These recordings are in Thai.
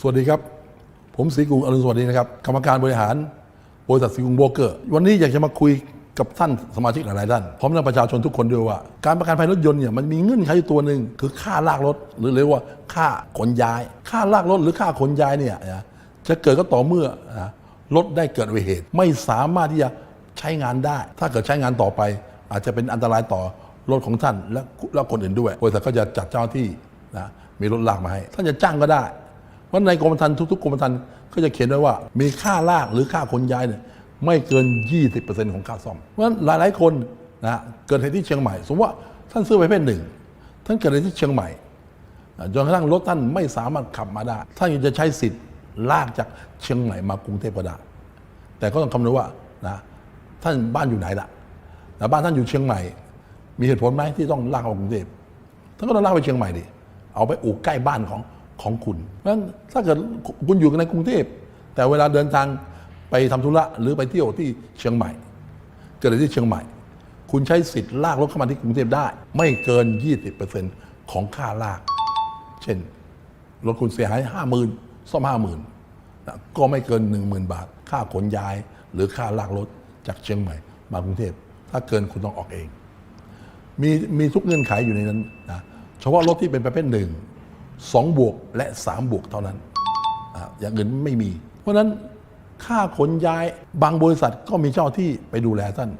สวัสดีครับ ผมศรีกุงอรุณสวัสดีนะครับ กรรมการบริหารบริษัทศรีกุงโบรกเกอร์ วันนี้อยากจะมาคุยกับท่านสมาชิกหลาย ๆ ท่าน พร้อมทั้งประชาชนทุกคนด้วยว่า การประกันภัยรถยนต์เนี่ยมันมีเงื่อนไขอยู่ตัวหนึ่งคือค่าลากรถ หรือเรียกว่าค่าขนย้าย ค่าลากรถหรือค่าขนย้ายเนี่ยนะจะเกิดก็ต่อเมื่อรถได้เกิดอุบัติเหตุ ไม่สามารถที่จะใช้งานได้ ถ้าเกิดใช้งานต่อไป อาจจะเป็นอันตรายต่อรถของท่านและและคนอื่นด้วยบริษัทก็จะจัดเจ้าหน้าที่นะมีรถลากมาให้ ท่านจะจ้างก็ได้ เพราะในกรมธรรม์ทุกๆกรมธรรม์ก็จะเขียนไว้ว่า มีค่าลากหรือค่าขนย้ายเนี่ยไม่เกิน 20%ของค่าซ่อม เพราะฉะนั้นหลายๆคนนะเกิดเหตุที่เชียงใหม่ สมมติว่าท่านซื้อไปเพศหนึ่งท่านเกิดเหตุที่เชียงใหม่จนกระทั่งรถท่านไม่สามารถขับมาได้ ท่านจะใช้สิทธิ์ลากจากเชียงใหม่มากรุงเทพก็ได้แต่ก็ต้องคำนึงว่านะท่านบ้านอยู่ไหนล่ะแต่บ้านท่านอยู่เชียงใหม่ มีเหตุผลไหมที่ต้องลากเข้ากรุงเทพท่านก็ต้องลากไปเชียงใหม่ดิเอาไปอู่ใกล้บ้านของ ของคุณเพราะฉะนั้นถ้าเกิดคุณอยู่ในกรุงเทพ แต่เวลาเดินทางไปทำธุระหรือไปเที่ยวที่เชียงใหม่ เกิดอะไรที่เชียงใหม่ คุณใช้สิทธิ์ลากรถเข้ามาที่กรุงเทพได้ ไม่เกิน 20%ของค่าลาก เช่นรถคุณเสียหายห้าหมื่นซ่อมห้าหมื่นก็ไม่เกิน 1 0,000 บาท ค่าขนย้าย หรือค่าลากรถจากเชียงใหม่ มากรุงเทพ ถ้าเกินคุณต้องออกเอง มีมีทุกเงื่อนไขอยู่ในนั้นนะเฉพาะรถที่เป็นประเภทหนึ่ง สองบวกและสามบวกเท่านั้นอย่างอื่นไม่มี เพราะนั้นค่าขนย้ายบางบริษัทก็มีเจ้าที่ไปดูแลท่าน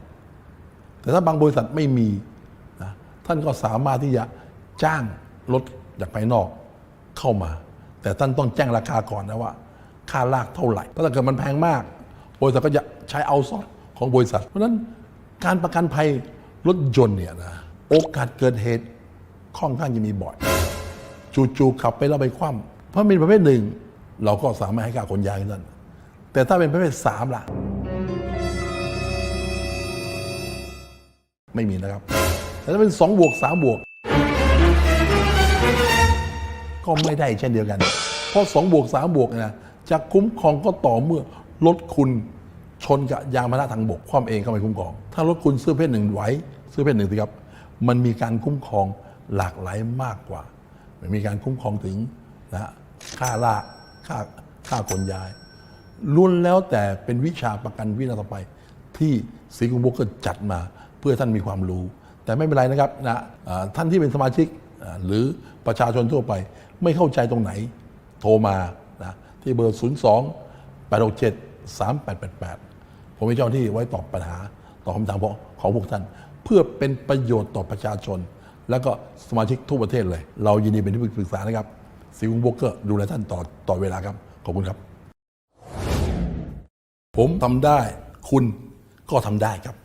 แต่ถ้าบางบริษัทไม่มีนะท่านก็สามารถที่จะจ้างรถจากภายนอกเข้ามา แต่ท่านต้องแจ้งราคาก่อนนะว่า ค่าลากเท่าไหร่เพราะถ้าเกิดมันแพงมาก บริษัทก็จะใช้เอาซอร์ของบริษัท เพราะนั้นการประกันภัยรถยนต์เนี่ยนะโอกาสเกิดเหตุค่อนข้างจะมีบ่อย จู่ๆขับไปแล้วไปคว่ำเพราะมีประเภทหนึ่ง เราก็สามารถให้ค่าขนย้ายนั่นแต่ถ้าเป็นประเภทสามล่ะ ไม่มีนะครับ แต่ถ้าเป็นสองบวกสามบวก ก็ไม่ได้เช่นเดียวกัน เพราะสองบวกสามบวกนะจะคุ้มครองก็ต่อเมื่อรถคุณชนกับยางพาหนะทางบกความเองก็ไม่คุ้มครอง ถ้ารถคุณซื้อเพศหนึ่งไหวซื้อเพศหนึ่งสิครับ มันมีการคุ้มครองหลากหลายมากกว่า มีการคุ้มครองถึงนะฮะค่าลากค่าค่าขนย้ายล้วนแล้วแต่เป็นวิชาประกันวินาต่อไปที่สีกุมบุกเกอร์จัดมาเพื่อท่านมีความรู้ แต่ไม่เป็นไรนะครับนะท่านที่เป็นสมาชิกหรือประชาชนทั่วไป ไม่เข้าใจตรงไหนโทรมานะที่เบอร์ 0 2 8 6 7 3 8 8 8 ผมมีเจ้าหน้าที่ไว้ตอบปัญหาตอบคำถามของพวกท่าน เพื่อเป็นประโยชน์ต่อประชาชน แล้วก็สมาชิกทั่วประเทศเลย เรายินดีเป็นที่ปรึกษานะครับสีกุงโบรกเกอร์ดูแลท่านต่อต่อเวลาครับ ขอบคุณครับ ผมทำได้คุณก็ทำได้ครับ